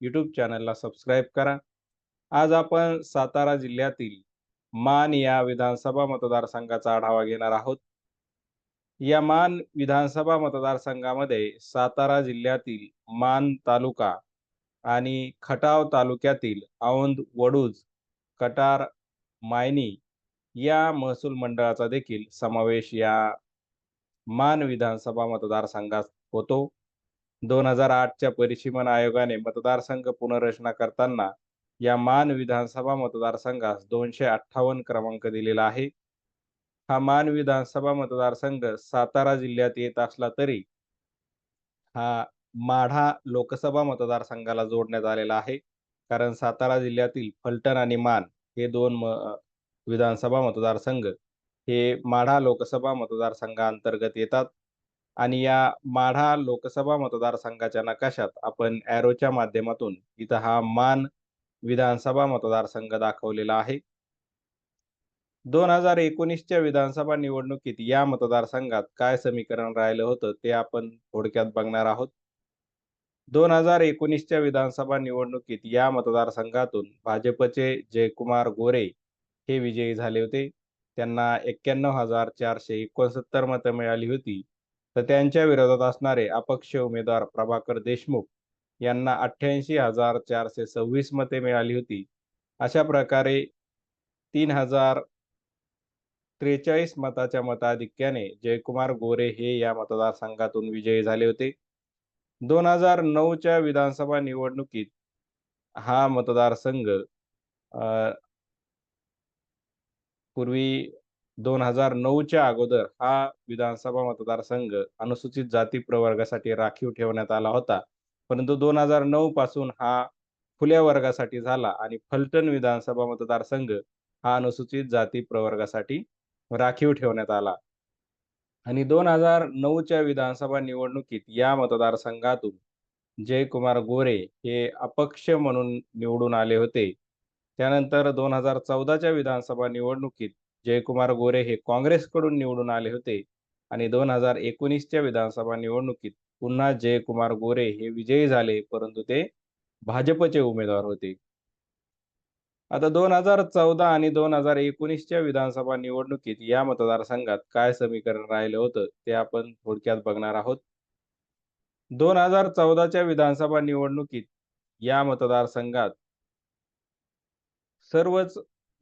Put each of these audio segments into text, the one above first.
YouTube चॅनलला subscribe करा. आज आपण सातारा जिल्ह्यातील मान या विधानसभा मतदारसंघाचा आढावा घेणार आहोत. या मान विधानसभा मतदारसंघामध्ये सातारा जिल्ह्यातील मान तालुका आणि खटाव तालुक्यातील औंध वडूज कटार मायनी या महसूल मंडळाचा देखील समावेश या मान विधानसभा मतदारसंघात होतो. दोन हजार आठच्या परिसीमन आयोगाने मतदारसंघ पुनर्रचना करताना या मान विधानसभा मतदारसंघास दोनशे अठ्ठावन्न क्रमांक दिलेला आहे. हा मान विधानसभा मतदारसंघ सातारा जिल्ह्यात येत असला तरी हा माढा लोकसभा मतदारसंघाला जोडण्यात आलेला आहे. कारण सातारा जिल्ह्यातील फलटण आणि मान हे दोन म विधानसभा मतदारसंघ हे माढा लोकसभा मतदारसंघाअंतर्गत येतात. आणि या माढा लोकसभा मतदारसंघाच्या नकाशात आपण ॲरोच्या माध्यमातून इथं हा मान विधानसभा मतदारसंघ दाखवलेला आहे. दोन हजार एकोणीसच्या विधानसभा निवडणुकीत या मतदारसंघात काय समीकरण राहिलं होतं ते आपण थोडक्यात बघणार आहोत. दोन हजार एकोणीसच्या विधानसभा निवडणुकीत या मतदारसंघातून भाजपचे जयकुमार गोरे हे विजयी झाले होते. त्यांना एक्क्याण्णव हजार चारशे एकोणसत्तर मतं मिळाली होती. तर त्यांच्या विरोधात असणारे अपक्ष उमेदवार प्रभाकर देशमुख यांना अठ्ठ्याऐंशी हजार चारशे सव्वीस मते मिळाली होती. अशा प्रकारे तीन हजार त्रेचाळीस मताच्या मताधिक्याने जयकुमार गोरे हे या मतदारसंघातून विजयी झाले होते. दोन हजार नऊच्या विधानसभा निवडणुकीत हा मतदारसंघ पूर्वी दोन हजार नऊच्या अगोदर हा विधानसभा मतदारसंघ अनुसूचित जाती प्रवर्गासाठी राखीव ठेवण्यात आला होता. परंतु दोन हजार नऊ पासून हा खुल्या वर्गासाठी झाला आणि फलटण विधानसभा मतदारसंघ हा अनुसूचित जाती प्रवर्गासाठी राखीव ठेवण्यात आला. आणि दोन हजार नऊच्या विधानसभा निवडणुकीत या मतदारसंघातून जयकुमार गोरे हे अपक्ष म्हणून निवडून आले होते. त्यानंतर दोन हजार चौदाच्या विधानसभा निवडणुकीत जयकुमार गोरे हे काँग्रेसकडून निवडून आले होते आणि दोन हजार एकोणीसच्या विधानसभा निवडणुकीत पुन्हा जयकुमार गोरे हे विजयी झाले परंतु ते भाजपचे उमेदवार होते. आता दोन हजार चौदा आणि दोन हजार एकोणीसच्या विधानसभा निवडणुकीत या मतदारसंघात काय समीकरण राहिलं होतं ते आपण थोडक्यात बघणार आहोत. दोन हजार चौदाच्या विधानसभा निवडणुकीत या मतदारसंघात सर्वच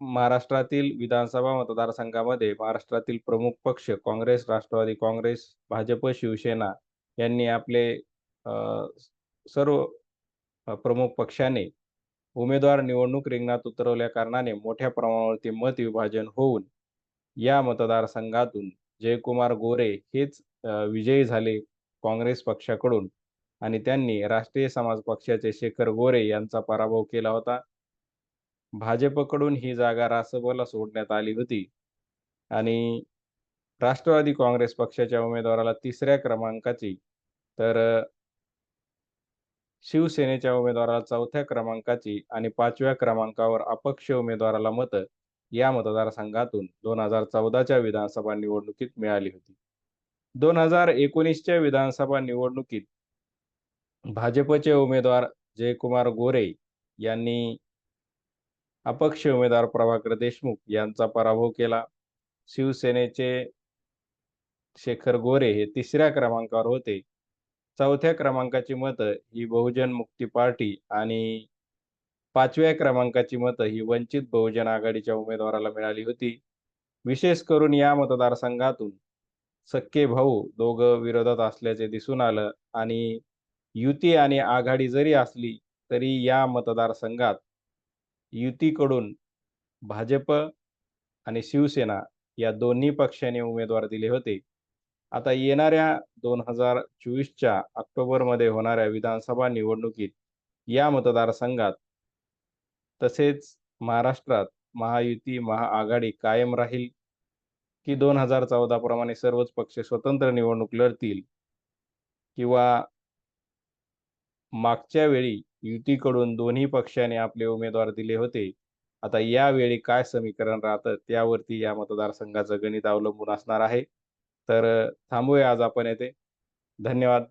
महाराष्ट्रातील विधानसभा मतदारसंघामध्ये महाराष्ट्रातील प्रमुख पक्ष काँग्रेस राष्ट्रवादी काँग्रेस भाजप शिवसेना यांनी आपले सर्व प्रमुख पक्षाने उमेदवार निवडणूक रिंगणात उतरवल्या कारणाने मोठ्या प्रमाणावरती मत विभाजन होऊन या मतदारसंघातून जयकुमार गोरे हेच विजयी झाले काँग्रेस पक्षाकडून. आणि त्यांनी राष्ट्रीय समाज पक्षाचे शेखर गोरे यांचा पराभव केला होता. भाजपकडून ही जागा रासबोला सोडण्यात आली होती. आणि राष्ट्रवादी काँग्रेस पक्षाच्या उमेदवाराला तिसऱ्या क्रमांकाची तर शिवसेनेच्या उमेदवाराला चौथ्या क्रमांकाची आणि पाचव्या क्रमांकावर अपक्ष उमेदवाराला मतं या मतदारसंघातून दोन हजार चौदाच्या विधानसभा निवडणुकीत मिळाली होती. दोन हजार एकोणीसच्या विधानसभा निवडणुकीत भाजपचे उमेदवार जयकुमार गोरे यांनी अपक्ष उमेदवार प्रभाकर देशमुख यांचा पराभव केला. शिवसेनेचे शेखर गोरे हे तिसऱ्या क्रमांकावर होते. चौथ्या क्रमांकाची मतं ही बहुजन मुक्ती पार्टी आणि पाचव्या क्रमांकाची मतं ही वंचित बहुजन आघाडीच्या उमेदवाराला मिळाली होती. विशेष करून या मतदारसंघातून सक्के भाऊ दोघं विरोधात असल्याचे दिसून आलं आणि युती आणि आघाडी जरी असली तरी या मतदारसंघात युतीकडून भाजप आणि शिवसेना या दोन्ही पक्षांनी उमेदवार दिले होते. आता येणाऱ्या दोन हजार चोवीसच्या ऑक्टोबरमध्ये होणाऱ्या विधानसभा निवडणुकीत या मतदारसंघात तसेच महाराष्ट्रात महायुती महाआघाडी कायम राहील की दोन हजार चौदा प्रमाणे सर्वच पक्ष स्वतंत्र निवडणूक लढतील किंवा मागच्या वेळी युतीकडून दोन्ही पक्षाने आपले उमेदवार दिले होते. आता यावेळी काय समीकरण राहतं? त्यावरती या मतदारसंघाचं गणित अवलंबून असणार आहे. तर थांबूया आज आपण येथे. धन्यवाद.